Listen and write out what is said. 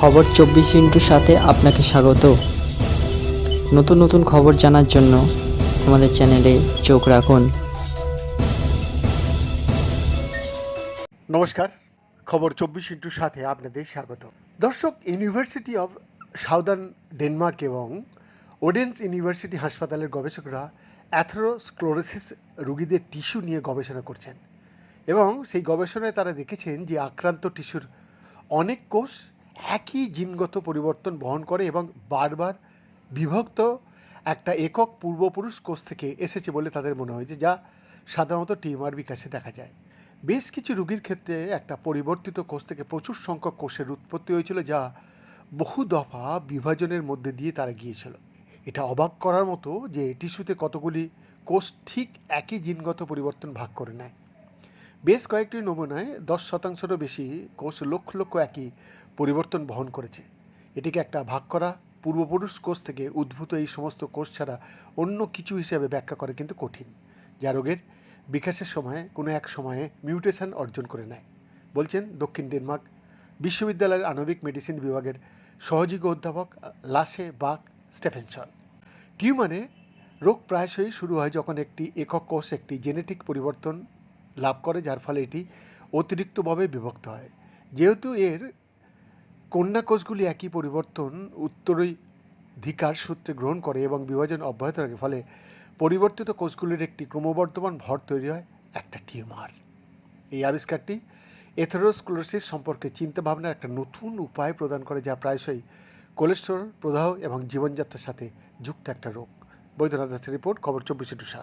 খবর চব্বিশ ইন্টুর সাথে আপনাকে স্বাগত। নতুন নতুন খবর জানার জন্য আমাদের চ্যানেলে চোখ রাখুন। নমস্কার, খবর চব্বিশ ইন্টুর সাথে আপনাদের স্বাগত। দর্শক ইউনিভার্সিটি অফ সাউদার্ন ডেনমার্ক এবং ওডেন্স ইউনিভার্সিটি হাসপাতালের গবেষকরা অ্যাথেরোস্ক্লোরোসিস রোগীদের টিস্যু নিয়ে গবেষণা করছেন এবং সেই গবেষণায় তারা দেখেছেন যে আক্রান্ত টিস্যুর অনেক কোষ একই জিনগত পরিবর্তন বহন করে এবং বারবার বিভক্ত একটা একক পূর্বপুরুষ কোষ থেকে এসেছে বলে তাদের মনে হয়েছে যা সাধারণত টিউমার বিকাশে দেখা যায়। বেশ কিছু রুগীর ক্ষেত্রে একটা পরিবর্তিত কোষ থেকে প্রচুর সংখ্যক কোষের উৎপত্তি হয়েছিল যা বহু দফা বিভাজনের মধ্যে দিয়ে তারা গিয়েছিল। এটা অবাক করার মতো যে টিস্যুতে কতগুলি কোষ ঠিক একই জিনগত পরিবর্তন ভাগ করে নেয়। বেশ কয়েকটি নমুনায় দশ শতাংশেরও বেশি কোষ লক্ষ লক্ষ একই পরিবর্তন বহন করেছে। এটিকে একটা ভাগ করা, পূর্বপুরুষ কোষ থেকে উদ্ভূত এই সমস্ত কোষ ছাড়া অন্য কিছু হিসেবে ব্যাখ্যা করে কিন্তু কঠিন, যা রোগের বিকাশের সময় কোনো এক সময়ে মিউটেশন অর্জন করে নেয়, বলছেন দক্ষিণ ডেনমার্ক বিশ্ববিদ্যালয়ের আণবিক মেডিসিন বিভাগের সহযোগী অধ্যাপক লাসে বাক স্টেফেনসন। টিউমারে রোগ প্রায়শই শুরু হয় যখন একটি একক কোষ একটি জেনেটিক পরিবর্তন লাভ করে, যার ফলে এটি অতিরিক্তভাবে বিভক্ত হয়। যেহেতু এর কন্যা কোষগুলি একই পরিবর্তন উত্তরাধিকার সূত্রে গ্রহণ করে এবং বিভাজন অব্যাহত রাখে, ফলে পরিবর্তিত কোষগুলির একটি ক্রমবর্ধমান ভর তৈরি হয় একটা টিউমার। এই আবিষ্কারটি এথেরোস্ক্লোরোসিস সম্পর্কে চিন্তাভাবনার একটা নতুন উপায় প্রদান করে, যা প্রায়শই কোলেস্টেরল প্রদাহ এবং জীবনযাত্রার সাথে যুক্ত একটা রোগ। বৈদ্যনাথ রিপোর্ট, খবর চব্বিশে টু সাত।